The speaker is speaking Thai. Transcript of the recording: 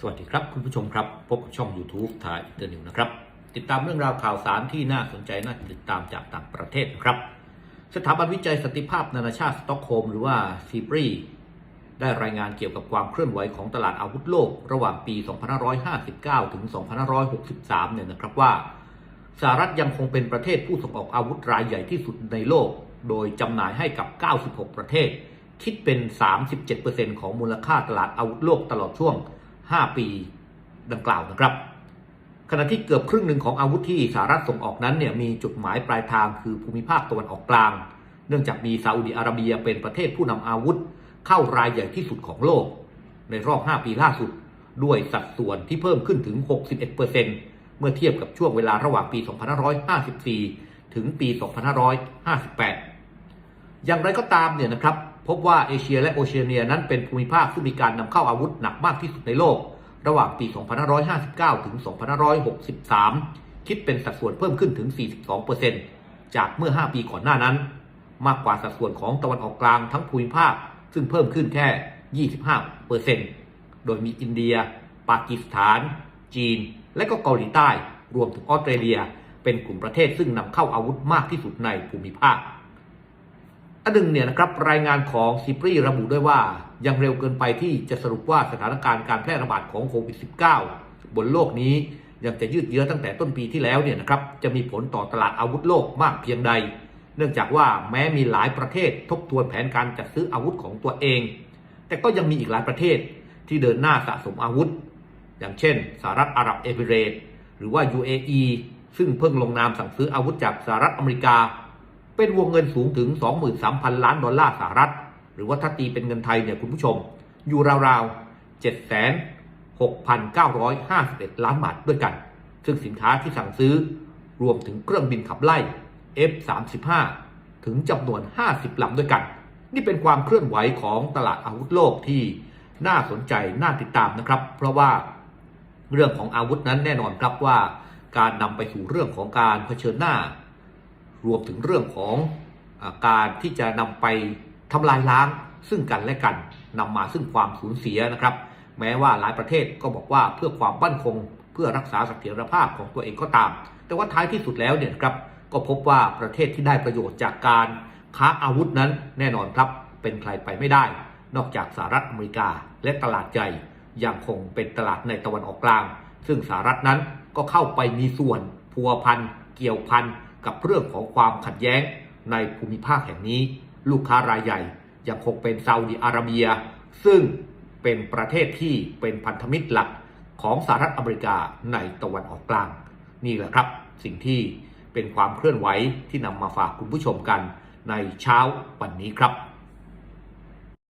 สวัสดีครับคุณผู้ชมครับ พบกับช่อง YouTube ถ่ายอินเตอร์นิวนะครับ ติดตามเรื่องราวข่าวสารที่น่าสนใจน่าติดตามจากต่างประเทศนะครับ สถาบันวิจัยสันติภาพนานาชาติสต็อกโฮล์มหรือว่าซีบรีได้รายงานเกี่ยวกับความเคลื่อนไหวของตลาดอาวุธโลก ระหว่างปี 2559 ถึง 2563 เนี่ยนะครับว่าสหรัฐยังคงเป็นประเทศผู้ส่งออกอาวุธรายใหญ่ที่สุดในโลก โดยจำหน่ายให้กับ 96 ประเทศ คิดเป็น 37%ของมูลค่าตลาดอาวุธโลกตลอดช่วง 5 ปีดังกล่าวนะครับ ขณะที่เกือบครึ่งหนึ่งของอาวุธที่สหรัฐส่งออกนั้นเนี่ยมีจุดหมายปลายทางคือภูมิภาคตะวันออกกลาง เนื่องจากมีซาอุดิอาระเบียเป็นประเทศผู้นำอาวุธ เข้ารายใหญ่ที่สุดของโลก ในรอบ 5 ปีล่าสุด ด้วยสัดส่วนที่เพิ่มขึ้นถึง 61%เมื่อเทียบกับช่วงเวลาระหว่างปี 2554 ถึงปี 2558 อย่างไรก็ตามเนี่ยนะครับ พบว่าเอเชียและโอเชียเนียนั้นเป็นภูมิภาคที่มีการนำเข้าอาวุธหนักมากที่สุดในโลก ระหว่างปี 2559 ถึง 2563 คิดเป็นสัดส่วนเพิ่มขึ้นถึง 42%จากเมื่อ 5 ปีก่อนหน้านั้น มากกว่าสัดส่วนของตะวันออกกลางทั้งภูมิภาค ซึ่งเพิ่มขึ้นแค่ 25%โดยมีอินเดีย ปากีสถาน จีน และก็เกาหลีใต้ รวมถึงออสเตรเลีย เป็นกลุ่มประเทศซึ่งนำเข้าอาวุธมากที่สุดในภูมิภาค อันหนึ่งเนี่ยนะครับรายงานของซิปรีระบุด้วยว่ายังเร็วเกินไปที่จะสรุปว่าสถานการณ์การแพร่ระบาดของโควิด -19 บนโลกนี้ยังจะยืดเยื้อตั้งแต่ต้นปีที่แล้วเนี่ยนะครับจะมีผลต่อตลาดอาวุธโลกมากเพียงใด เนื่องจากว่าแม้มีหลายประเทศทบทวนแผนการจัดซื้ออาวุธของตัวเอง แต่ก็ยังมีอีกหลายประเทศที่เดินหน้าสะสมอาวุธ อย่างเช่นสหรัฐอาหรับเอมิเรตหรือว่า UAE ซึ่งเพิ่งลงนามสั่งซื้ออาวุธจากสหรัฐอเมริกา เป็นวงเงินสูงถึง 23,000 ล้านดอลลาร์สหรัฐ หรือว่าถ้าตีเป็นเงินไทยเนี่ยคุณผู้ชม อยู่ราวๆ 7,6,951 ล้านบาทด้วยกัน ซึ่งสินค้าที่สั่งซื้อรวมถึงเครื่องบินขับไล่ F-35 ถึงจำนวน 50 ลำด้วยกัน นี่เป็นความเคลื่อนไหวของตลาดอาวุธโลกที่น่าสนใจน่าติดตามนะครับ เพราะว่าเรื่องของอาวุธนั้นแน่นอนครับว่า การนำไปสู่เรื่องของการเผชิญหน้า รวมถึงเรื่องของอการที่จะนำไปทำลายล้าง ซึ่งกันและกันนำมาซึ่งความสูญเสียนะครับ แม้ว่าหลายประเทศก็บอกว่าเพื่อความมั่นคง เพื่อรักษาเสถียรภาพของตัวเองก็ตาม แต่ว่าท้ายที่สุดแล้วเนี่ยครับก็พบว่าประเทศที่ได้ประโยชน์จากการค้าอาวุธนั้นแน่นอนครับเป็นใครไปไม่ได้ นอกจากสหรัฐอเมริกาและตลาดใหญ่ยังคงเป็นตลาดในตะวันออกกลาง ซึ่งสหรัฐนั้นก็เข้าไปมีส่วนพัวพันเกี่ยวพัน กับเรื่องของความขัดแย้งในภูมิภาคแห่งนี้ ลูกค้ารายใหญ่ยังคงเป็นซาอุดีอาระเบีย ซึ่งเป็นประเทศที่เป็นพันธมิตรหลักของสหรัฐอเมริกาในตะวันออกกลาง นี่แหละครับ สิ่งที่เป็นความเคลื่อนไหวที่นำมาฝากคุณผู้ชมกันในเช้าวันนี้ครับ